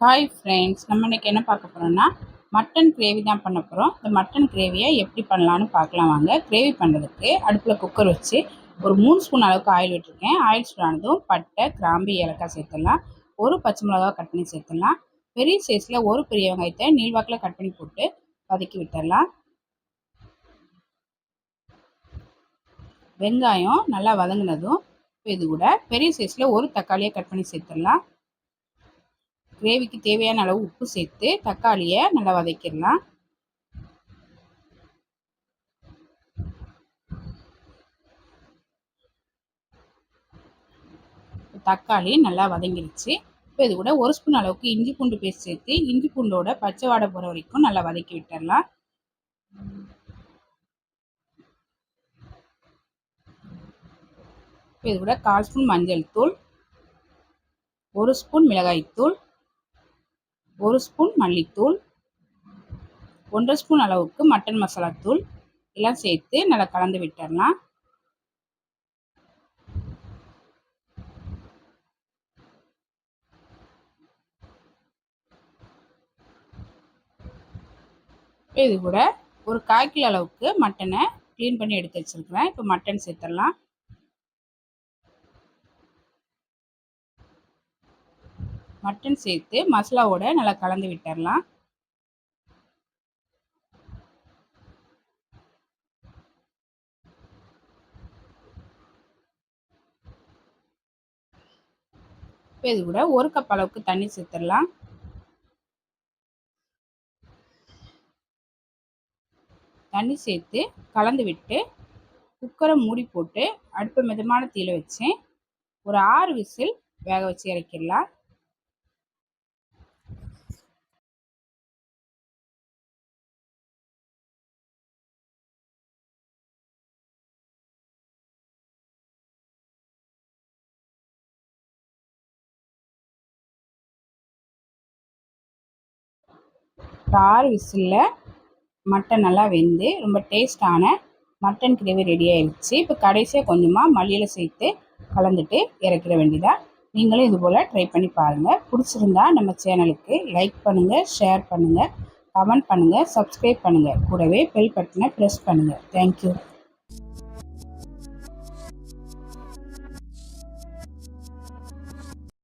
Hi friends நம்ம இன்றைக்கி என்ன பார்க்க போகிறோம்னா மட்டன் கிரேவி தான் பண்ண போகிறோம் இந்த மட்டன் கிரேவியை எப்படி பண்ணலான்னு பார்க்கலாம் வாங்க. கிரேவி பண்ணுறதுக்கு அடுப்பில் குக்கர் வச்சு ஒரு மூணு ஸ்பூன் அளவுக்கு ஆயில் விட்டுருக்கேன். ஆயில் சூடானதும் பட்டை கிராம்பு ஏலக்காய் சேர்த்துடலாம். ஒரு பச்சை மிளகா கட் பண்ணி சேர்த்துடலாம். பெரிய சைஸில் ஒரு பெரிய வெங்காயத்தை நீள்வாக்கில் கட் பண்ணி போட்டு வதக்கி விட்டுடலாம். வெங்காயம் நல்லா வதங்கினதும் இது கூட பெரிய சைஸில் ஒரு தக்காளியை கட் பண்ணி சேர்த்துடலாம். கிரேவிக்கு தேவையான அளவு உப்பு சேர்த்து தக்காளியை நல்லா வதக்கிடலாம். தக்காளி நல்லா வதங்கிடுச்சு இப்போ இது கூட ஒரு ஸ்பூன் அளவுக்கு இஞ்சி பூண்டு பேஸ்ட் சேர்த்து இஞ்சி பூண்டோட பச்சை வாடை போகிற வரைக்கும் நல்லா வதக்கி விட்டுடலாம். இப்போ இது கூட கால் ஸ்பூன் மஞ்சள் தூள் ஒரு ஸ்பூன் மிளகாய்த்தூள் ஒரு ஸ்பூன் மல்லித்தூள் ஒன்றரை ஸ்பூன் அளவுக்கு மட்டன் மசாலா தூள். எல்லாம் சேர்த்து நல்லா கலந்து விட்டுடலாம். இது கூட ஒரு கால் கிலோ அளவுக்கு மட்டனை க்ளீன் பண்ணி எடுத்து வச்சுருக்கிறேன். இப்போ மட்டன் சேர்த்துடலாம். மட்டன் சேர்த்து மசாலாவோட நல்லா கலந்து விட்டுடலாம் இப்போ இது கூட ஒரு கப் அளவுக்கு தண்ணி சேர்த்துடலாம். தண்ணி சேர்த்து கலந்து விட்டு குக்கரை மூடி போட்டு அடுப்பை மிதமான தீயில வச்சேன் ஒரு ஆறு விசில் வேக வச்சு இறக்கிடலாம். ஆறு விசிலில் மட்டன் நல்லா வெந்து ரொம்ப டேஸ்டான மட்டன் கிரேவி ரெடி ஆயிடுச்சு. இப்போ கடைசியாக கொஞ்சமாக மல்லியில் சேர்த்து கலந்துட்டு இறக்கிற வேண்டியதாக நீங்களும் இது போல் ட்ரை பண்ணி பாருங்கள் பிடிச்சிருந்தா நம்ம சேனலுக்கு லைக் பண்ணுங்கள் ஷேர் பண்ணுங்கள் கமெண்ட் பண்ணுங்கள் சப்ஸ்கிரைப் பண்ணுங்கள் கூடவே பெல் பட்டனை ப்ரெஸ் பண்ணுங்கள் தேங்க்யூ